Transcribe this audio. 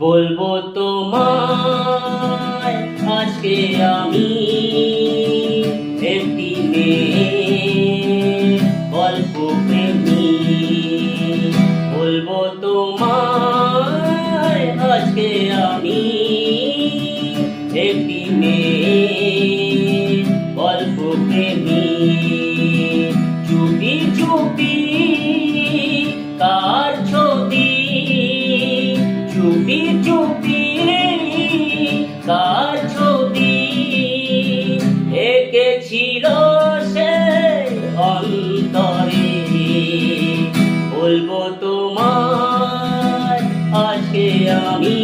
বলব তোমায়, আজকে আমি একটি গল্প প্রেমী। বলব তোমায়, আজকে আমি একটি মেয়ে গল্প প্রেমী। চুপি চুপি চুপি চুপি কার ছবি। এঁকেছিল সে অন্তরে। বলব তোমার আজকে আমি